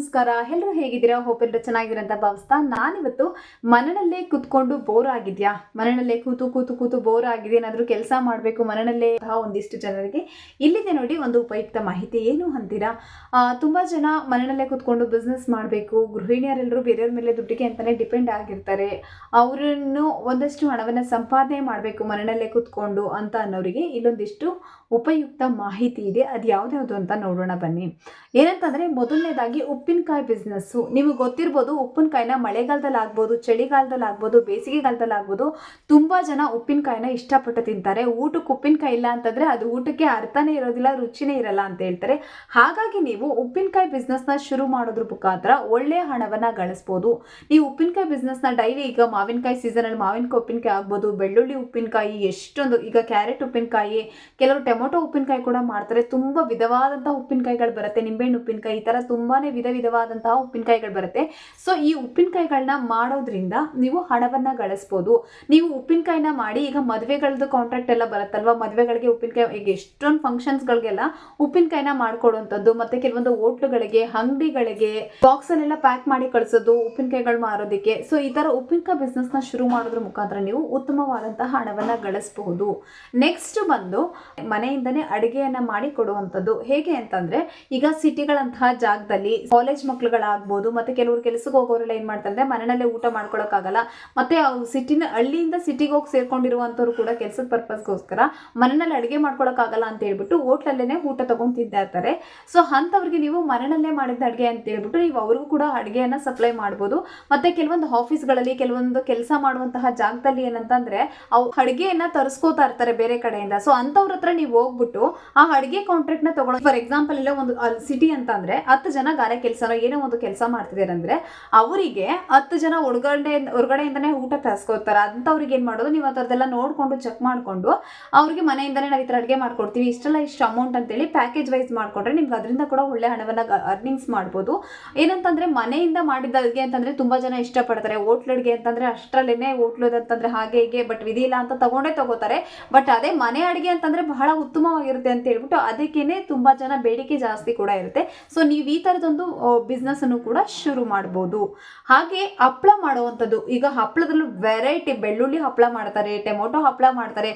ನಮಸ್ಕಾರ. ಎಲ್ಲರೂ ಹೇಗಿದ್ದೀರಾ? ಹೋಪ್ ಎಲ್ಲರೂ ಚೆನ್ನಾಗಿದ್ದೀರಾ ಅಂತ ಭಾವಿಸ್ತಾ ನಾನಿವತ್ತು ಮನೆಯಲ್ಲೇ ಕೂತ್ಕೊಂಡು ಬೋರ್ ಆಗಿದ್ಯಾ? ಮನೆಯಲ್ಲೇ ಕೂತು ಕೂತು ಕೂತು ಬೋರ್ ಆಗಿದೆ. ಏನಾದರೂ ಕೆಲಸ ಮಾಡಬೇಕು ಮನೆಯಲ್ಲೇ ಒಂದಿಷ್ಟು ಜನರಿಗೆ ಇಲ್ಲಿದೆ ನೋಡಿ ಒಂದು ಉಪಯುಕ್ತ ಮಾಹಿತಿ ಏನು ಅಂತೀರಾ? ತುಂಬಾ ಜನ ಮನೆಯಲ್ಲೇ ಕೂತ್ಕೊಂಡು ಬಿಸ್ನೆಸ್ ಮಾಡಬೇಕು. ಗೃಹಿಣಿಯರೆಲ್ಲರೂ ಬೇರೆಯವ್ರ ಮೇಲೆ ದುಡ್ಡಿಗೆ ಅಂತಲೇ ಡಿಪೆಂಡ್ ಆಗಿರ್ತಾರೆ. ಅವರನ್ನು ಒಂದಷ್ಟು ಹಣವನ್ನು ಸಂಪಾದನೆ ಮಾಡಬೇಕು ಮನೆಯಲ್ಲೇ ಕೂತ್ಕೊಂಡು ಅಂತ ಅನ್ನೋರಿಗೆ ಇಲ್ಲೊಂದಿಷ್ಟು ಉಪಯುಕ್ತ ಮಾಹಿತಿ ಇದೆ. ಅದು ಯಾವ್ದ್ಯಾವ್ದು ಅಂತ ನೋಡೋಣ ಬನ್ನಿ. ಏನಂತಂದ್ರೆ ಮೊದಲನೇದಾಗಿ ಉಪ್ಪಿನಕಾಯಿ ಬಿಸ್ನೆಸ್ಸು ನಿಮಗೆ ಗೊತ್ತಿರ್ಬೋದು, ಉಪ್ಪಿನಕಾಯಿನ ಮಳೆಗಾಲದಲ್ಲಿ ಆಗ್ಬೋದು, ಚಳಿಗಾಲದಲ್ಲಿ ಆಗ್ಬೋದು, ಬೇಸಿಗೆಗಾಲದಲ್ಲಿ ಆಗ್ಬೋದು, ತುಂಬ ಜನ ಉಪ್ಪಿನಕಾಯಿನ ಇಷ್ಟಪಟ್ಟು ತಿಂತಾರೆ. ಊಟಕ್ಕೆ ಉಪ್ಪಿನಕಾಯಿ ಇಲ್ಲ ಅಂತಂದ್ರೆ ಅದು ಊಟಕ್ಕೆ ಅರ್ಥನೇ ಇರೋದಿಲ್ಲ, ರುಚಿನೇ ಇರಲ್ಲ ಅಂತ ಹೇಳ್ತಾರೆ. ಹಾಗಾಗಿ ನೀವು ಉಪ್ಪಿನಕಾಯಿ ಬಿಸ್ನೆಸ್ನ ಶುರು ಮಾಡೋದ್ರ ಮುಖಾಂತರ ಒಳ್ಳೆ ಹಣವನ್ನ ಗಳಿಸ್ಬೋದು. ನೀವು ಉಪ್ಪಿನಕಾಯಿ ಬಿಸ್ನೆಸ್ನ ಡೈಲಿ ಈಗ ಮಾವಿನಕಾಯಿ ಸೀಸನಲ್ಲಿ ಮಾವಿನಕಾಯಿ ಉಪ್ಪಿನಕಾಯಿ ಆಗ್ಬೋದು, ಬೆಳ್ಳುಳ್ಳಿ ಉಪ್ಪಿನಕಾಯಿ, ಎಷ್ಟೊಂದು ಈಗ ಕ್ಯಾರೆಟ್ ಉಪ್ಪಿನಕಾಯಿ, ಕೆಲವರು ಟೊಮೊಟೊ ಉಪ್ಪಿನಕಾಯಿ ಕೂಡ ಮಾಡ್ತಾರೆ. ತುಂಬ ವಿಧವಾದಂತಹ ಉಪ್ಪಿನಕಾಯಿಗಳು ಬರುತ್ತೆ. ನಿಂಬೆಹಣ್ಣು ಉಪ್ಪಿನಕಾಯಿ ಈ ಥರ ತುಂಬಾನೇ ವಿಧ ವಿಧವಾದಂತಹ ಉಪ್ಪಿನಕಾಯಿಗಳು ಬರುತ್ತೆ. ಸೊ ಈ ಉಪ್ಪಿನಕಾಯಿಗಳನ್ನ ಮಾಡೋದ್ರಿಂದ ನೀವು ಹಣವನ್ನ ಗಳಿಸ್ಬೋದು. ನೀವು ಉಪ್ಪಿನಕಾಯಿನ ಮಾಡಿ ಈಗ ಮದುವೆಗಳದ್ದು ಕಾಂಟ್ರಾಕ್ಟ್ ಎಲ್ಲ ಬರುತ್ತಲ್ವಾ? ಮದುವೆಗಳಿಗೆ ಉಪ್ಪಿನಕಾಯಿ ಈಗ ಎಷ್ಟೊಂದು ಫಂಕ್ಷನ್ಸ್ಗಳಿಗೆಲ್ಲ ಉಪ್ಪಿನಕಾಯಿನ ಮಾಡ್ಕೊಡುವಂಥದ್ದು. ಮತ್ತೆ ಕೆಲವೊಂದು ಹೋಟ್ಲುಗಳಿಗೆ, ಅಂಗಡಿಗಳಿಗೆ ಬಾಕ್ಸ್ ಅಲ್ಲೆಲ್ಲ ಪ್ಯಾಕ್ ಮಾಡಿ ಕಳಿಸೋದು, ಉಪ್ಪಿನಕಾಯಿಗಳು ಮಾರೋದಕ್ಕೆ. ಸೊ ಈ ತರ ಉಪ್ಪಿನಕಾಯಿ ನ ಶುರು ಮಾಡೋದ್ರ ಮುಖಾಂತರ ನೀವು ಉತ್ತಮವಾದಂತಹ ಹಣವನ್ನ ಗಳಿಸಬಹುದು ನೆಕ್ಸ್ಟ್ ಬಂದು ಮನೆಯಿಂದನೇ ಅಡುಗೆಯನ್ನ ಮಾಡಿ ಕೊಡುವಂಥದ್ದು. ಹೇಗೆ ಅಂತಂದ್ರೆ, ಈಗ ಸಿಟಿಗಳಂತಹ ಜಾಗದಲ್ಲಿ ಕಾಲೇಜ್ ಮಕ್ಳುಗಳಾಗ್ಬೋದು, ಮತ್ತೆ ಕೆಲವರು ಕೆಲಸಕ್ಕೆ ಹೋಗೋರೆಲ್ಲ ಏನ್ ಮಾಡ್ತಾರೆ ಮನೆಯಲ್ಲೇ ಊಟ ಮಾಡ್ಕೊಳ್ಳೋಕ್ಕಾಗಲ್ಲ ಮತ್ತೆ ಸಿಟಿನ ಹಳ್ಳಿಯಿಂದ ಸಿಟಿಗೆ ಹೋಗಿ ಸೇರ್ಕೊಂಡಿರುವಂಥವ್ರು ಕೂಡ ಕೆಲಸದ ಪರ್ಪಸ್ಗೋಸ್ಕರ ಮನೆಯಲ್ಲಿ ಅಡುಗೆ ಮಾಡ್ಕೊಳಕ್ಕಾಗಲ್ಲ ಅಂತ ಹೇಳ್ಬಿಟ್ಟು ಹೋಟ್ಲಲ್ಲೇನೆ ಊಟ ತಗೊಂಡು ಇರ್ತಾರೆ. ಸೊ ಅಂಥವ್ರಿಗೆ ನೀವು ಮನೆಯಲ್ಲೇ ಮಾಡಿದ ಅಡುಗೆ ಅಂತ ಹೇಳ್ಬಿಟ್ಟು ನೀವು ಅವ್ರಿಗೂ ಕೂಡ ಅಡುಗೆಯನ್ನ ಸಪ್ಲೈ ಮಾಡ್ಬೋದು. ಮತ್ತೆ ಕೆಲವೊಂದು ಆಫೀಸ್ಗಳಲ್ಲಿ ಕೆಲವೊಂದು ಕೆಲಸ ಮಾಡುವಂತಹ ಜಾಗದಲ್ಲಿ ಏನಂತಂದ್ರೆ, ಅವು ಅಡುಗೆಯನ್ನ ತರಿಸ್ಕೋತಾ ಇರ್ತಾರೆ ಬೇರೆ ಕಡೆಯಿಂದ. ಸೊ ಅಂಥವ್ರ ಹತ್ರ ನೀವು ಹೋಗ್ಬಿಟ್ಟು ಆ ಅಡುಗೆ ಕಾಂಟ್ರಾಕ್ಟ್ನ ತಗೊಳ್ಳೋ ಫಾರ್ ಎಕ್ಸಾಂಪಲ್ ಇಲ್ಲ ಒಂದು ಸಿಟಿ ಅಂತ ಅಂದ್ರೆ ಹತ್ತು ಜನ ಗಾರೆ ಕೆಲಸನೋ ಏನೋ ಒಂದು ಕೆಲಸ ಮಾಡ್ತಿದ್ದಾರೆ ಅಂದ್ರೆ ಅವರಿಗೆ ಹತ್ತು ಜನ ಹೊರಗಡೆ ಹೊರಗಡೆಯಿಂದನೇ ಊಟ ತಾಸ್ಕೊತಾರೆ ಅಂತ ಅವ್ರಿಗೆ ಏನು ಮಾಡೋದು? ನೀವು ಆ ನೋಡ್ಕೊಂಡು ಚೆಕ್ ಮಾಡಿಕೊಂಡು ಅವ್ರಿಗೆ ಮನೆಯಿಂದನೇ ನಾವು ಈ ಥರ ಅಡುಗೆ ಮಾಡ್ಕೊಡ್ತೀವಿ. ಇಷ್ಟೆಲ್ಲ ಇಷ್ಟು ಅಮೌಂಟ್ ಅಂತೇಳಿ ಪ್ಯಾಕೇಜ್ ವೈಸ್ ಮಾಡ್ಕೊಂಡ್ರೆ ನಿಮ್ಗೆ ಅದರಿಂದ ಕೂಡ ಒಳ್ಳೆ ಹಣವನ್ನು ಅರ್ನಿಂಗ್ಸ್ ಮಾಡ್ಬೋದು. ಏನಂತಂದ್ರೆ ಮನೆಯಿಂದ ಮಾಡಿದ ಅಡುಗೆ ಅಂತಂದ್ರೆ ತುಂಬಾ ಜನ ಇಷ್ಟಪಡ್ತಾರೆ. ಹೋಟ್ಲ್ ಅಡುಗೆ ಅಂತಂದ್ರೆ ಅಷ್ಟರಲ್ಲೇನೆ ಹೋಟ್ಲು ಅಂತಂದ್ರೆ ಹಾಗೆ ಹೀಗೆ ಬಟ್ ವಿಧಿ ಇಲ್ಲ ಅಂತ ತಗೊಂಡೇ ತಗೋತಾರೆ. ಬಟ್ ಅದೇ ಮನೆ ಅಡುಗೆ ಅಂತಂದ್ರೆ ಬಹಳ ಉತ್ತಮವಾಗಿರುತ್ತೆ ಅಂತ ಹೇಳ್ಬಿಟ್ಟು ಅದಕ್ಕೇನೆ ತುಂಬಾ ಜನ ಬೇಡಿಕೆ ಜಾಸ್ತಿ ಕೂಡ ಇರುತ್ತೆ. ಸೊ ನೀವು ಈ ಥರದೊಂದು ಬಿಸ್ನೆಸ್ ಅನ್ನು ಕೂಡ ಶುರು ಮಾಡ್ಬೋದು. ಹಾಗೆ ಹಪ್ಪಳ ಮಾಡುವಂಥದ್ದು, ಈಗ ಹಪ್ಪಳದಲ್ಲೂ ವೆರೈಟಿ ಬೆಳ್ಳುಳ್ಳಿ ಹಪ್ಪಳ ಮಾಡ್ತಾರೆ, ಟೊಮೊಟೊ ಹಪ್ಪಳ ಮಾಡ್ತಾರೆ.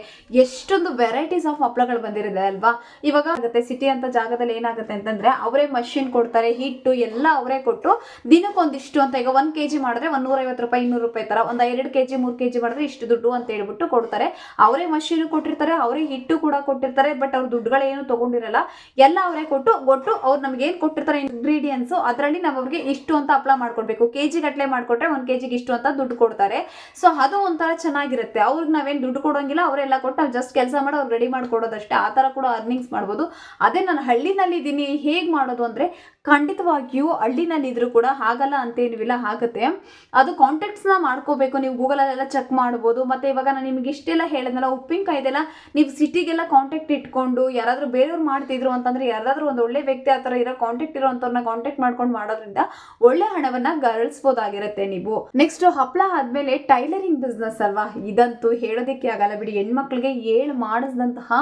ಎಷ್ಟೊಂದು ವೆರೈಟೀಸ್ ಆಫ್ ಹಪ್ಪಳಗಳು ಬಂದಿರುತ್ತೆ ಅಲ್ವಾ? ಇವಾಗ ಆಗುತ್ತೆ ಸಿಟಿ ಅಂತ ಜಾಗದಲ್ಲಿ ಏನಾಗುತ್ತೆ ಅಂತಂದ್ರೆ ಅವರೇ ಮಷಿನ್ ಕೊಡ್ತಾರೆ, ಹಿಟ್ಟು ಎಲ್ಲ ಅವರೇ ಕೊಟ್ಟು ದಿನಕ್ಕೊಂದಿಷ್ಟು ಅಂತ ಈಗ ಒಂದ್ ಕೆಜಿ ಮಾಡಿದ್ರೆ ಒಂದ್ ನೂರೈವತ್ತು ರೂಪಾಯಿ, ಇನ್ನೂರು ರೂಪಾಯಿ ತರ, ಒಂದ್ ಎರಡು ಕೆಜಿ, ಮೂರು ಕೆಜಿ ಮಾಡಿದ್ರೆ ಇಷ್ಟು ದುಡ್ಡು ಅಂತ ಹೇಳ್ಬಿಟ್ಟು ಕೊಡ್ತಾರೆ. ಅವರೇ ಮಷೀನ್ ಕೊಟ್ಟಿರ್ತಾರೆ, ಅವರೇ ಹಿಟ್ಟು ಕೂಡ ಕೊಟ್ಟಿರ್ತಾರೆ. ಬಟ್ ಅವ್ರ ದುಡ್ಡುಗಳೇನು ತಗೊಂಡಿರಲ್ಲ, ಎಲ್ಲ ಅವರೇ ಕೊಟ್ಟು ಕೊಟ್ಟು ಅವ್ರು ನಮ್ಗೆ ಏನು ಕೊಟ್ಟಿರ್ತಾರೆ ಇಂಗ್ರೀಡಿಯೆಂಟ್ಸ್ ಅದರಲ್ಲಿ ನಾವು ಅವ್ರಿಗೆ ಇಷ್ಟು ಅಂತ ಅಪ್ಲೈ ಮಾಡ್ಕೊಡ್ಬೇಕು. ಕೆಜಿ ಮಾಡಿಕೊಟ್ರೆ ಒಂದು ಕೆ ಜಿಗೆ ಇಷ್ಟು ಅಂತ ದುಡ್ಡು ಕೊಡ್ತಾರೆ. ಸೊ ಅದು ಒಂಥರ ಚೆನ್ನಾಗಿರುತ್ತೆ. ಅವ್ರಿಗೆ ನಾವೇನು ದುಡ್ಡು ಕೊಡೋಂಗಿಲ್ಲ ಅವರೆಲ್ಲ ಕೊಟ್ಟು ನಾವು ಜಸ್ಟ್ ಕೆಲಸ ಮಾಡಿ, ಅವ್ರು ರೆಡಿ ಮಾಡ್ಕೊಡೋದಷ್ಟೇ. ಆ ಥರ ಕೂಡ ಅರ್ನಿಂಗ್ಸ್ ಮಾಡ್ಬೋದು. ಅದೇ ನಾನು ಹಳ್ಳಿನಲ್ಲಿ ಇದ್ದೀನಿ ಹೇಗೆ ಮಾಡೋದು ಅಂದರೆ ಖಂಡಿತವಾಗಿಯೂ ಹಳ್ಳಿನಲ್ಲಿ ಇದ್ರೂ ಕೂಡ ಆಗಲ್ಲ ಅಂತೇನಿಲ್ಲ ಆಗುತ್ತೆ ಅದು ಕಾಂಟ್ಯಾಕ್ಟ್ಸ್ನ ಮಾಡ್ಕೋಬೇಕು. ನೀವು ಗೂಗಲಲ್ಲೆಲ್ಲ ಚೆಕ್ ಮಾಡ್ಬೋದು. ಮತ್ತು ಇವಾಗ ನಾನು ನಿಮ್ಗೆ ಇಷ್ಟೆಲ್ಲ ಹೇಳಿದ್ನಲ್ಲ, ಉಪ್ಪಿನಕಾಯ್ದೆಲ್ಲ ನೀವು ಸಿಟಿಗೆಲ್ಲ ಕಾಂಟ್ಯಾಕ್ಟ್ ಇಟ್ಕೊಂಡು ಯಾರಾದರೂ ಬೇರೆಯವ್ರು ಮಾಡ್ತಿದ್ರು ಅಂತಂದರೆ ಯಾರಾದರೂ ಒಂದು ಒಳ್ಳೆ ವ್ಯಕ್ತಿ ಆ ಥರ ಇರೋ ಕಾಂಟ್ಯಾಕ್ಟ್ ಇರೋವಂಥವ್ರನ್ನ ಕಾಂಟ್ಯಾಕ್ಟ್ ಮಾಡ್ಕೊಂಡು ಮಾಡೋದ್ರಿಂದ ಒಳ್ಳೆ ಹಣವನ್ನು ಗಳಿಸ್ಬೋದಾಗಿರುತ್ತೆ ನೀವು. ನೆಕ್ಸ್ಟ್ ಹಪ್ಪಳ ಆದಮೇಲೆ ಟೈಲರಿಂಗ್ ಬಿಸ್ನೆಸ್ ಅಲ್ವಾ? ಇದಂತೂ ಹೇಳೋದಕ್ಕೆ ಆಗಲ್ಲ ಬಿಡಿ. ಹೆಣ್ಮಕ್ಳಿಗೆ ಏಳು ಮಾಡಿಸಿದಂತಹ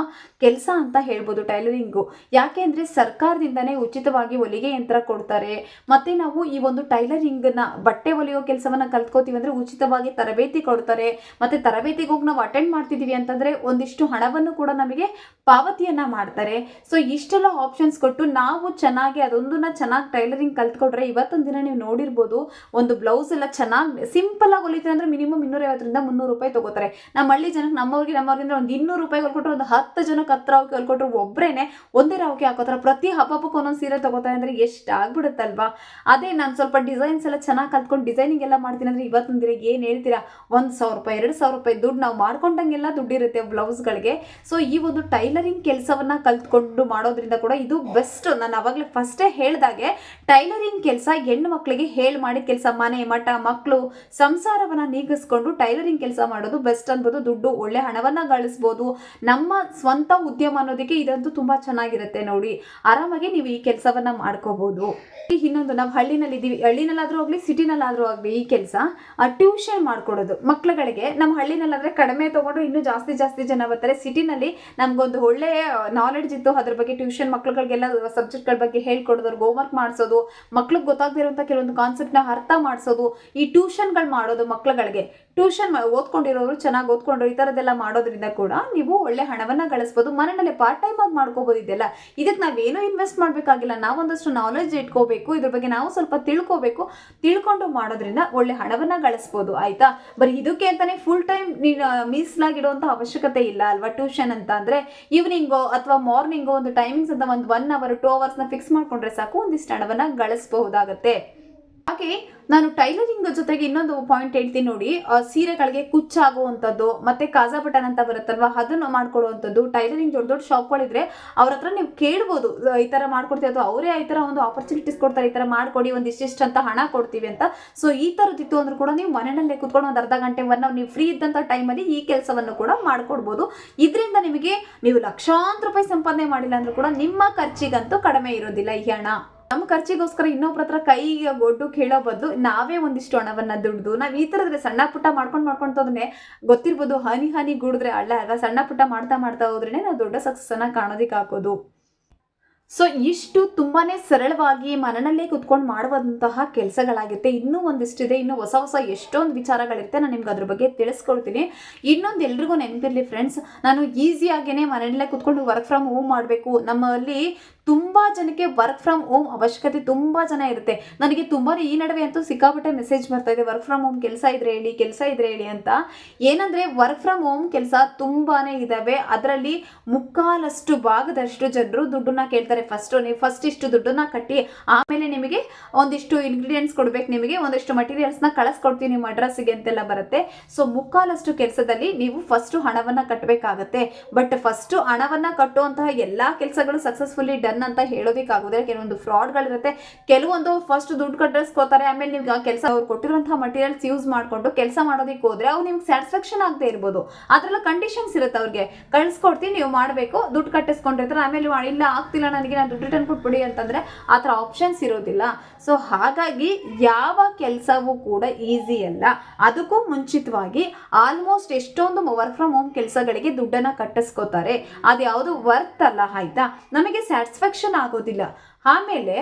ಕೆಲಸ ಅಂತ ಹೇಳ್ಬೋದು ಟೈಲರಿಂಗು ಯಾಕೆ ಅಂದರೆ ಸರ್ಕಾರದಿಂದನೇ ಉಚಿತವಾಗಿ ಹೊಲಿಗೆ ಯಂತ್ರ ಕೊಡ್ತಾರೆ. ಮತ್ತೆ ನಾವು ಈ ಒಂದು ಟೈಲರಿಂಗ್ನ ಬಟ್ಟೆ ಹೊಲಿಯೋ ಕೆಲಸವನ್ನ ಕಲ್ತ್ಕೋತೀವಿ ಅಂದ್ರೆ ಉಚಿತವಾಗಿ ತರಬೇತಿ ಕೊಡ್ತಾರೆ. ಮತ್ತೆ ತರಬೇತಿಗೆ ಹೋಗಿ ನಾವು ಅಟೆಂಡ್ ಮಾಡ್ತಿದೀವಿ ಅಂತಂದ್ರೆ ಒಂದಿಷ್ಟು ಹಣವನ್ನು ಕೂಡ ನಮಗೆ ಪಾವತಿಯನ್ನ ಮಾಡ್ತಾರೆ. ಸೊ ಇಷ್ಟೆಲ್ಲ ಆಪ್ಷನ್ಸ್ ಕೊಟ್ಟು ನಾವು ಚೆನ್ನಾಗಿ ಅದೊಂದನ್ನ ಚೆನ್ನಾಗಿ ಟೈಲರಿಂಗ್ ಕಲ್ತ್ಕೊಟ್ರೆ ಇವತ್ತೊಂದು ದಿನ ನೀವು ನೋಡಿರ್ಬೋದು, ಒಂದು ಬ್ಲೌಸ್ ಎಲ್ಲ ಚೆನ್ನಾಗಿ ಸಿಂಪಲ್ ಆಗಿ ಹೊಲಿತಾರೆ ಅಂದ್ರೆ ಮಿನಿಮಮ್ ಇನ್ನೂರೈವತ್ತರಿಂದ ಮುನ್ನೂರು ರೂಪಾಯಿ ತಗೋತಾರೆ. ನಮ್ಮ ಹಳ್ಳಿ ಜನಕ್ಕೆ ನಮ್ಮವ್ರಿಗೆ ನಮ್ಮವ್ರಿಗೆ ಒಂದು ಇನ್ನೂರು ರೂಪಾಯಿ ಹೊಲ್ಕೊಟ್ರೆ ಒಂದು ಹತ್ತು ಜನಕ್ಕೆ ಹತ್ರ ಹೋಗಿ ಹೊಲ್ಕೊಟ್ರು ಒಬ್ಬರೇನೆ ಒಂದೇ ರಾವ್ಗೆ ಹಾಕೋತಾರೆ. ಪ್ರತಿ ಹಬ್ಬಕ್ಕೂ ಒಂದೊಂದು ಸೀರೆ ತಗೋತಾರೆ ಅಂದ್ರೆ ಎಷ್ಟು ಆಗ್ಬಿಡುತ್ತಲ್ವಾ? ಅದೇ ನಾನು ಸ್ವಲ್ಪ ಡಿಸೈನ್ಸ್ ಎಲ್ಲ ಚೆನ್ನಾಗಿ ಕಲ್ತ್ಕೊಂಡು ಡಿಸೈನಿಂಗ್ ಎಲ್ಲ ಮಾಡ್ತೀನಿ ಅಂದ್ರೆ ಇವತ್ತೊಂದು ದಿನ ಏನು ಹೇಳ್ತೀರಾ? ಒಂದು ಸಾವಿರ ರೂಪಾಯಿ, ಎರಡು ಸಾವಿರ ರೂಪಾಯಿ ದುಡ್ಡು ನಾವು ಮಾಡ್ಕೊಂಡಂಗೆಲ್ಲ ದುಡ್ಡಿರುತ್ತೆ ಬ್ಲೌಸ್ಗಳಿಗೆ. ಸೊ ಈ ಒಂದು ಟೈಲರಿಂಗ್ ಕೆಲಸವನ್ನ ಕಲ್ತ್ಕೊಂಡು ಮಾಡೋದ್ರಿಂದ ಕೂಡ ಇದು ಬೆಸ್ಟ್ ನಾನು ಅವಾಗಲೇ ಫಸ್ಟೇ ಹೇಳಿದಾಗೆ ಟೈಲರಿಂಗ್ ಕೆಲಸ ಹೆಣ್ಣು ಮಕ್ಕಳಿಗೆ ಹೇಳಿ ಮಾಡಿದ ಕೆಲಸ ಮನೆ, ಮಠ ಮಕ್ಕಳು ಸಂಸಾರವನ್ನ ನೀಗಿಸ್ಕೊಂಡು ಟೈಲರಿಂಗ್ ಕೆಲಸ ಮಾಡೋದು ಬೆಸ್ಟ್ ಅನ್ಬೋದು. ದುಡ್ಡು ಒಳ್ಳೆ ಹಣವನ್ನ ಗಳಿಸ್ಬೋದು. ನಮ್ಮ ಸ್ವಂತ ಉದ್ಯಮ ಅನ್ನೋದಕ್ಕೆ ಇದಂತೂ ತುಂಬಾ ಚೆನ್ನಾಗಿರುತ್ತೆ ನೋಡಿ. ಆರಾಮಾಗಿ ನೀವು ಈ ಕೆಲಸವನ್ನ ಮಾಡ್ಕೋಬಹುದು ಮಾಡ್ಕೋಬಹುದು ಇನ್ನೊಂದು ನಾವು ಹಳ್ಳಿನಲ್ಲಿ ಇದೀವಿ. ಹಳ್ಳಿನಲ್ಲಾದ್ರೂ ಆಗ್ಲಿ, ಸಿಟಿನಲ್ಲಾದ್ರೂ ಆಗ್ಲಿ ಈ ಕೆಲಸ ಟ್ಯೂಷನ್ ಮಾಡ್ಕೊಡೋದು. ಮಕ್ಳುಗಳಿಗೆ ನಮ್ಮ ಹಳ್ಳಿನಲ್ಲಾದ್ರೆ ಕಡಿಮೆ ತಗೊಂಡು ಇನ್ನೂ ಜಾಸ್ತಿ ಜಾಸ್ತಿ ಜನ ಬರ್ತಾರೆ. ಸಿಟಿನಲ್ಲಿ ನಮ್ಗೊಂದು ಒಳ್ಳೆ ನಾಲೆಡ್ಜ್ ಇತ್ತು. ಅದ್ರ ಬಗ್ಗೆ ಟ್ಯೂಷನ್ ಮಕ್ಳುಗಳಿಗೆಲ್ಲ ಸಬ್ಜೆಕ್ಟ್ಗಳ ಬಗ್ಗೆ ಹೇಳ್ಕೊಡೋದು ಹೋಮ್ ವರ್ಕ್ ಮಾಡಿಸೋದು, ಮಕ್ಳಿಗೆ ಗೊತ್ತಾಗದೇ ಕೆಲವೊಂದು ಕೆಲವೊಂದು ಕಾನ್ಸೆಪ್ಟ್ನ ಅರ್ಥ ಮಾಡಿಸೋದು, ಈ ಟ್ಯೂಷನ್ಗಳು ಮಾಡೋದು ಮಕ್ಳುಗಳಿಗೆ. ಟ್ಯೂಷನ್ ಓದ್ಕೊಂಡಿರೋರು ಚೆನ್ನಾಗಿ ಓದ್ಕೊಂಡ್ರು ಈ ಥರದ್ದೆಲ್ಲ ಮಾಡೋದ್ರಿಂದ ಕೂಡ ನೀವು ಒಳ್ಳೆ ಹಣವನ್ನ ಗಳಿಸ್ಬೋದು. ಮನೆಯಲ್ಲೇ ಪಾರ್ಟ್ ಟೈಮ್ ಆಗಿ ಮಾಡ್ಕೋಬೋದು ಇದೆಲ್ಲ. ಇದಕ್ಕೆ ನಾವೇನು ಇನ್ವೆಸ್ಟ್ ಮಾಡಬೇಕಾಗಿಲ್ಲ. ನಾವೊಂದಷ್ಟು ನಾಲೆಜ್ ಇಟ್ಕೋಬೇಕು, ಇದ್ರ ಬಗ್ಗೆ ನಾವು ಸ್ವಲ್ಪ ತಿಳ್ಕೋಬೇಕು. ತಿಳ್ಕೊಂಡು ಮಾಡೋದ್ರಿಂದ ಒಳ್ಳೆ ಹಣವನ್ನ ಗಳಿಸ್ಬೋದು, ಆಯ್ತಾ? ಬರೀ ಇದಕ್ಕೆ ಅಂತಲೇ ಫುಲ್ ಟೈಮ್ ನೀನು ಮೀಸಲಾಗಿಡುವಂಥ ಅವಶ್ಯಕತೆ ಇಲ್ಲ ಅಲ್ವಾ ಟ್ಯೂಷನ್ ಅಂತ ಅಂದರೆ? ಈವ್ನಿಂಗೋ ಅಥವಾ ಮಾರ್ನಿಂಗೋ ಒಂದು ಟೈಮಿಂಗ್ಸ್ ಅಂತ ಒಂದು ಒನ್ ಅವರ್ ಟೂ ಅವರ್ಸ್ನ ಫಿಕ್ಸ್ ಮಾಡ್ಕೊಂಡ್ರೆ ಸಾಕು, ಒಂದಿಷ್ಟು ಹಣವನ್ನ ಗಳಿಸಬಹುದಾಗತ್ತೆ. ಹಾಗೆ ನಾನು ಟೈಲರಿಂಗ್ ಜೊತೆಗೆ ಇನ್ನೊಂದು ಪಾಯಿಂಟ್ ಹೇಳ್ತೀನಿ ನೋಡಿ. ಸೀರೆಗಳಿಗೆ ಕುಚ್ಚಾಗುವಂಥದ್ದು ಮತ್ತೆ ಕಾಜಾ ಬಟನ್ ಅಂತ ಬರುತ್ತಲ್ವಾ, ಅದನ್ನು ಮಾಡ್ಕೊಡುವಂಥದ್ದು. ಟೈಲರಿಂಗ್ ದೊಡ್ಡ ದೊಡ್ಡ ಶಾಪ್ಗಳಿದ್ರೆ ಅವ್ರ ಹತ್ರ ನೀವು ಕೇಳ್ಬೋದು ಈ ಥರ ಮಾಡ್ಕೊಡ್ತೀವಿ ಅಥವಾ ಅವರೇ ಈ ಥರ ಒಂದು ಆಪರ್ಚುನಿಟೀಸ್ ಕೊಡ್ತಾರೆ, ಈ ಥರ ಮಾಡ್ಕೊಡಿ, ಒಂದು ಇಷ್ಟಿಷ್ಟು ಅಂತ ಹಣ ಕೊಡ್ತೀವಿ ಅಂತ. ಸೊ ಈ ಥರದ್ದಿತ್ತು ಅಂದ್ರೂ ಕೂಡ ನೀವು ಮನೆಯಲ್ಲೇ ಕುತ್ಕೊಂಡು ಒಂದು ಅರ್ಧ ಗಂಟೆ ಒನ್ ನೀವು ಫ್ರೀ ಇದ್ದಂಥ ಟೈಮಲ್ಲಿ ಈ ಕೆಲಸವನ್ನು ಕೂಡ ಮಾಡ್ಕೊಡ್ಬೋದು. ಇದರಿಂದ ನಿಮಗೆ ನೀವು ಲಕ್ಷಾಂತರ ರೂಪಾಯಿ ಸಂಪಾದನೆ ಮಾಡಿಲ್ಲ ಅಂದ್ರೂ ಕೂಡ ನಿಮ್ಮ ಖರ್ಚಿಗಂತೂ ಕಡಿಮೆ ಇರೋದಿಲ್ಲ ಈ ಹಣ. ನಮ್ಮ ಖರ್ಚಿಗೋಸ್ಕರ ಇನ್ನೊಬ್ರ ಹತ್ರ ಕೈಗೆ ಗೊಡ್ಡು ಕೇಳೋ ಬದಲು ನಾವೇ ಒಂದಿಷ್ಟು ಹಣವನ್ನ ದುಡ್ದು, ನಾವು ಈ ಥರದ್ರೆ ಸಣ್ಣ ಪುಟ್ಟ ಮಾಡ್ಕೊಂಡು ಮಾಡ್ಕೊಂಡು ಗೊತ್ತಿರ್ಬೋದು ಹನಿ ಹನಿ ಗುಡಿದ್ರೆ ಅಲ್ಲ, ಅಲ್ವಾ? ಸಣ್ಣ ಪುಟ್ಟ ಮಾಡ್ತಾ ಮಾಡ್ತಾ ಹೋದ್ರೇನೆ ನಾವು ದೊಡ್ಡ ಸಕ್ಸಸ್ ಅನ್ನ ಕಾಣೋದಿಕ್ಕೆ ಹಾಕೋದು. ಸೊ ಇಷ್ಟು ತುಂಬಾನೇ ಸರಳವಾಗಿ ಮನನಲ್ಲೇ ಕುತ್ಕೊಂಡು ಮಾಡುವಂತಹ ಕೆಲಸಗಳಾಗಿರುತ್ತೆ ಇನ್ನೂ ಒಂದಿಷ್ಟಿದೆ, ಇನ್ನೂ ಹೊಸ ಹೊಸ ಎಷ್ಟೊಂದು ವಿಚಾರಗಳಿರುತ್ತೆ ನಾನು ನಿಮ್ಗೆ ಅದ್ರ ಬಗ್ಗೆ ತಿಳಿಸ್ಕೊಳ್ತೀನಿ. ಇನ್ನೊಂದು ಎಲ್ರಿಗೂ ನೆನಪಿರಲಿ ಫ್ರೆಂಡ್ಸ್ ನಾನು ಈಸಿಯಾಗೇನೆ ಮನೆಯಲ್ಲೇ ಕುತ್ಕೊಂಡು ವರ್ಕ್ ಫ್ರಮ್ ಹೋಮ್ ಮಾಡಬೇಕು. ನಮ್ಮಲ್ಲಿ ತುಂಬ ಜನಕ್ಕೆ ವರ್ಕ್ ಫ್ರಮ್ ಹೋಮ್ ಅವಶ್ಯಕತೆ ತುಂಬ ಜನ ಇರುತ್ತೆ. ನನಗೆ ತುಂಬಾ ಈ ನಡುವೆ ಅಂತೂ ಸಿಕ್ಕಾಪಟ್ಟೆ ಮೆಸೇಜ್ ಬರ್ತಾ ಇದೆ ವರ್ಕ್ ಫ್ರಮ್ ಹೋಮ್ ಕೆಲಸ ಇದ್ರೆ ಹೇಳಿ, ಕೆಲಸ ಇದ್ರೆ ಹೇಳಿ ಅಂತ. ಏನಂದ್ರೆ ವರ್ಕ್ ಫ್ರಮ್ ಹೋಮ್ ಕೆಲಸ ತುಂಬಾನೇ ಇದಾವೆ. ಅದರಲ್ಲಿ ಮುಕ್ಕಾಲಷ್ಟು ಭಾಗದಷ್ಟು ಜನರು ದುಡ್ಡನ್ನ ಕೇಳ್ತಾರೆ ಫಸ್ಟ್ ನೀವು ಫಸ್ಟ್ ಇಷ್ಟು ದುಡ್ಡನ್ನ ಕಟ್ಟಿ, ಆಮೇಲೆ ನಿಮಗೆ ಒಂದಿಷ್ಟು ಇಂಗ್ರೀಡಿಯೆಂಟ್ಸ್ ಕೊಡ್ಬೇಕು. ನಿಮಗೆ ಒಂದಿಷ್ಟು ಮಟೀರಿಯಲ್ಸ್ನ ಕಳಿಸ್ಕೊಡ್ತೀವಿ ನಿಮ್ಮ ಅಡ್ರೆಸ್ಸಿಗೆ ಅಂತೆಲ್ಲ ಬರುತ್ತೆ. ಸೊ ಮುಕ್ಕಾಲಷ್ಟು ಕೆಲಸದಲ್ಲಿ ನೀವು ಫಸ್ಟ್ ಹಣವನ್ನ ಕಟ್ಟಬೇಕಾಗತ್ತೆ ಬಟ್ ಫಸ್ಟ್ ಹಣವನ್ನ ಕಟ್ಟುವಂತಹ ಎಲ್ಲಾ ಕೆಲಸಗಳು ಸಕ್ಸಸ್ಫುಲ್ಲಿ ಡನ್ ಅಂತ ಹೇಳೋದಕ್ಕಾಗೋದಿಲ್ಲ ಕೆಲವೊಂದು ಫ್ರಾಡ್ಗಳಿರುತ್ತೆ. ಕೆಲವೊಂದು ಫಸ್ಟ್ ದುಡ್ಡು ಕಟ್ಟಿಸ್ಕೋತಾರೆ, ಆಮೇಲೆ ನೀವು ಕೆಲಸ ಅವ್ರು ಕೊಟ್ಟಿರುವಂತಹ ಮಟೀರಿಯಲ್ಸ್ ಯೂಸ್ ಮಾಡಿಕೊಂಡು ಕೆಲಸ ಮಾಡೋದಕ್ಕೆ ಹೋದ್ರೆ ಅವ್ರು ನಿಮ್ಗೆ ಸ್ಯಾಟಿಸ್ಫ್ಯಾಕ್ಷನ್ ಆಗದೆ ಇರ್ಬೋದು. ಅದ್ರಲ್ಲ ಕಂಡೀಷನ್ಸ್ ಇರುತ್ತೆ ಅವ್ರಿಗೆ. ಕಳಿಸ್ಕೊಡ್ತೀನಿ, ನೀವು ಮಾಡಬೇಕು, ದುಡ್ಡು ಕಟ್ಟಿಸ್ಕೊಂಡಿರ್ತಾರೆ, ಆಮೇಲೆ ಇಲ್ಲ, ಆಗ್ತಿಲ್ಲ, ನನಗೆ ನಾನು ದುಡ್ಡು ರಿಟರ್ನ್ ಕೊಟ್ಬಿಡಿ ಅಂತಂದ್ರೆ ಆ ಥರ ಆಪ್ಷನ್ಸ್ ಇರೋದಿಲ್ಲ. ಸೊ ಹಾಗಾಗಿ ಯಾವ ಕೆಲಸವೂ ಕೂಡ ಈಸಿ ಅಲ್ಲ. ಅದಕ್ಕೂ ಮುಂಚಿತವಾಗಿ ಆಲ್ಮೋಸ್ಟ್ ಎಷ್ಟೊಂದು ವರ್ಕ್ ಫ್ರಮ್ ಹೋಮ್ ಕೆಲಸಗಳಿಗೆ ದುಡ್ಡನ್ನ ಕಟ್ಟಿಸ್ಕೋತಾರೆ. ಅದು ಯಾವುದು ವರ್ತ್ ಅಲ್ಲ, ಆಯ್ತಾ? ನಮಗೆ ಸ್ಯಾಟಿಸ್ಫ್ಯಾಕ್ಷನ್ ಆಗೋದಿಲ್ಲ. ಆಮೇಲೆ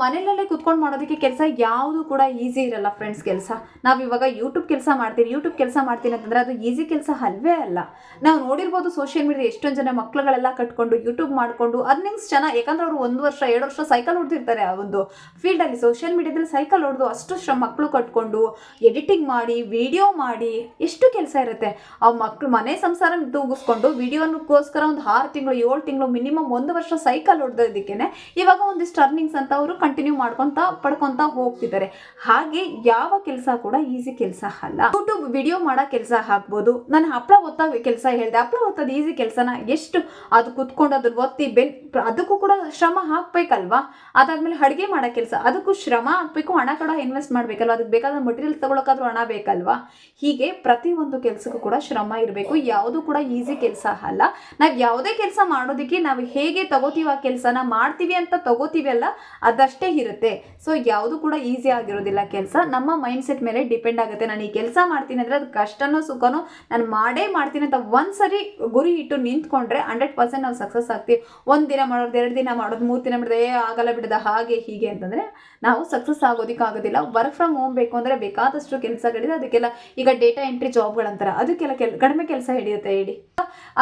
ಮನೆಯಲ್ಲೇ ಕುತ್ಕೊಂಡು ಮಾಡೋದಕ್ಕೆ ಕೆಲಸ ಯಾವುದು ಕೂಡ ಈಸಿ ಇರಲ್ಲ ಫ್ರೆಂಡ್ಸ್ ಕೆಲಸ. ನಾವು ಇವಾಗ ಯೂಟ್ಯೂಬ್ ಕೆಲಸ ಮಾಡ್ತೀವಿ. ಯೂಟ್ಯೂಬ್ ಕೆಲಸ ಮಾಡ್ತೀನಿ ಅಂತಂದರೆ ಅದು ಈಸಿ ಕೆಲಸ ಅಲ್ವೇ ಅಲ್ಲ. ನಾವು ನೋಡಿರ್ಬೋದು ಸೋಷಿಯಲ್ ಮೀಡಿಯಾ ಎಷ್ಟೊಂದು ಜನ ಮಕ್ಕಳುಗಳೆಲ್ಲ ಕಟ್ಕೊಂಡು ಯೂಟ್ಯೂಬ್ ಮಾಡಿಕೊಂಡು ಅರ್ನಿಂಗ್ಸ್ ಜನ ಯಾಕಂದ್ರೆ ಅವರು ಒಂದು ವರ್ಷ, ಎರಡು ವರ್ಷ ಸೈಕಲ್ ಹೊಡೆದಿರ್ತಾರೆ ಆ ಒಂದು ಫೀಲ್ಡಲ್ಲಿ ಸೋಷಿಯಲ್ ಮೀಡಿಯಾದಲ್ಲಿ ಸೈಕಲ್ ಹೊಡೆದು ಅಷ್ಟು ಶ್ರಮ ಮಕ್ಕಳು ಕಟ್ಕೊಂಡು ಎಡಿಟಿಂಗ್ ಮಾಡಿ ವಿಡಿಯೋ ಮಾಡಿ, ಎಷ್ಟು ಕೆಲಸ ಇರುತ್ತೆ. ಆ ಮಕ್ಳು ಮನೆ ಸಂಸಾರ ತೂಗಿಸ್ಕೊಂಡು ವಿಡಿಯೋನಕ್ಕೋಸ್ಕರ ಒಂದು ಆರು ತಿಂಗಳು, ಏಳು ತಿಂಗಳು ಮಿನಿಮಮ್ ಒಂದು ವರ್ಷ ಸೈಕಲ್ ಹೊಡೆದೋದಕ್ಕೇನೆ ಇವಾಗ ಒಂದಿಷ್ಟು ಅರ್ನಿಂಗ್ಸ್ ಅಂತ ಅವರು ಕಂಟಿನ್ಯೂ ಮಾಡ್ಕೊಂತ ಪಡ್ಕೊಂತ ಹೋಗ್ತಿದ್ದಾರೆ. ಹಾಗೆ ಯಾವ ಕೆಲಸ ಕೂಡ ಈಸಿ ಕೆಲಸ ಅಲ್ಲ. ಯೂಟ್ಯೂಬ್ ವಿಡಿಯೋ ಮಾಡೋ ಕೆಲಸ ಹಾಕ್ಬೋದು ನಾನು ಹಪ್ಪಳ ಒತ್ತ ಕೆಲಸ ಹೇಳಿದೆ. ಹಪ್ಪಳ ಒತ್ತೋದು ಈಸಿ ಕೆಲಸನ ಎಷ್ಟು ಅದು ಕುತ್ಕೊಂಡು ಅದ್ರ ಒತ್ತಿ ಬೆನ್ ಅದಕ್ಕೂ ಕೂಡ ಶ್ರಮ ಹಾಕ್ಬೇಕಲ್ವಾ? ಅದಾದ್ಮೇಲೆ ಅಡುಗೆ ಮಾಡೋ ಕೆಲಸ ಅದಕ್ಕೂ ಶ್ರಮ ಹಾಕ್ಬೇಕು. ಹಣ ಕೂಡ ಇನ್ವೆಸ್ಟ್ ಮಾಡ್ಬೇಕಲ್ವಾ? ಅದಕ್ಕೆ ಬೇಕಾದ ಮಟೀರಿಯಲ್ಸ್ ತಗೊಳಕಾದ್ರೂ ಹಣ ಬೇಕಲ್ವಾ? ಹೀಗೆ ಪ್ರತಿ ಒಂದು ಕೆಲಸಕ್ಕೂ ಕೂಡ ಶ್ರಮ ಇರಬೇಕು. ಯಾವುದು ಕೂಡ ಈಸಿ ಕೆಲಸ ಅಲ್ಲ. ನಾವು ಯಾವುದೇ ಕೆಲಸ ಮಾಡೋದಕ್ಕೆ ನಾವು ಹೇಗೆ ತಗೋತೀವಿ ಆ ಕೆಲಸನ ಮಾಡ್ತೀವಿ ಅಂತ ತಗೋತೀವಿ ಅಲ್ಲ ಅದಷ್ಟೇ ಇರುತ್ತೆ. ಸೊ ಯಾವುದು ಕೂಡ ಈಸಿ ಆಗಿರೋದಿಲ್ಲ ಕೆಲಸ. ನಮ್ಮ ಮೈಂಡ್ ಸೆಟ್ ಮೇಲೆ ಡಿಪೆಂಡ್ ಆಗುತ್ತೆ. ನಾನು ಈ ಕೆಲಸ ಮಾಡ್ತೀನಿ ಅಂದರೆ ಅದು ಕಷ್ಟನೋ, ಸುಖನೋ, ನಾನು ಮಾಡೇ ಮಾಡ್ತೀನಿ ಅಂತ ಒಂದ್ಸರಿ ಗುರಿ ಇಟ್ಟು ನಿಂತ್ಕೊಂಡ್ರೆ ಹಂಡ್ರೆಡ್ ಪರ್ಸೆಂಟ್ ನಾವು ಸಕ್ಸಸ್ ಆಗ್ತೀವಿ. ಒಂದು ದಿನ ಮಾಡೋದು, ಎರಡು ದಿನ ಮಾಡೋದು, ಮೂರು ದಿನ ಬಿಡದೆ ಏ, ಆಗಲ್ಲ ಬಿಡದ, ಹಾಗೆ, ಹೀಗೆ ಅಂತಂದರೆ ನಾವು ಸಕ್ಸಸ್ ಆಗೋದಕ್ಕೆ ಆಗೋದಿಲ್ಲ. ವರ್ಕ್ ಫ್ರಮ್ ಹೋಮ್ ಬೇಕು ಅಂದರೆ ಬೇಕಾದಷ್ಟು ಕೆಲಸಗಳಿದೆ. ಅದಕ್ಕೆಲ್ಲ ಈಗ ಡೇಟಾ ಎಂಟ್ರಿ ಜಾಬ್ಗಳಂತಾರೆ ಅದಕ್ಕೆಲ್ಲ ಕೆಲ, ಕಡಿಮೆ ಕೆಲಸ ಹಿಡಿಯುತ್ತೆ, ಹೇಳಿ.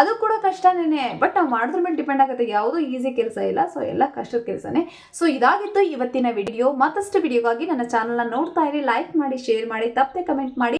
ಅದು ಕೂಡ ಕಷ್ಟನೇ ಬಟ್ ನಾವು ಮಾಡೋದ್ರ ಮೇಲೆ ಡಿಪೆಂಡ್ ಆಗುತ್ತೆ. ಯಾವುದೂ ಈಸಿ ಕೆಲಸ ಇಲ್ಲ. ಸೊ ಎಲ್ಲ ಕಷ್ಟದ ಕೆಲಸನೇ. ಸೊ ಇದಾಗಿತ್ತು ಇವತ್ತಿನ ವಿಡಿಯೋ ಮತ್ತಷ್ಟು ವಿಡಿಯೋಗಾಗಿ ನನ್ನ ಚಾನಲ್ನ ನೋಡ್ತಾ ಇರಿ. ಲೈಕ್ ಮಾಡಿ ಶೇರ್ ಮಾಡಿ, ತಪ್ಪದೆ ಕಮೆಂಟ್ ಮಾಡಿ.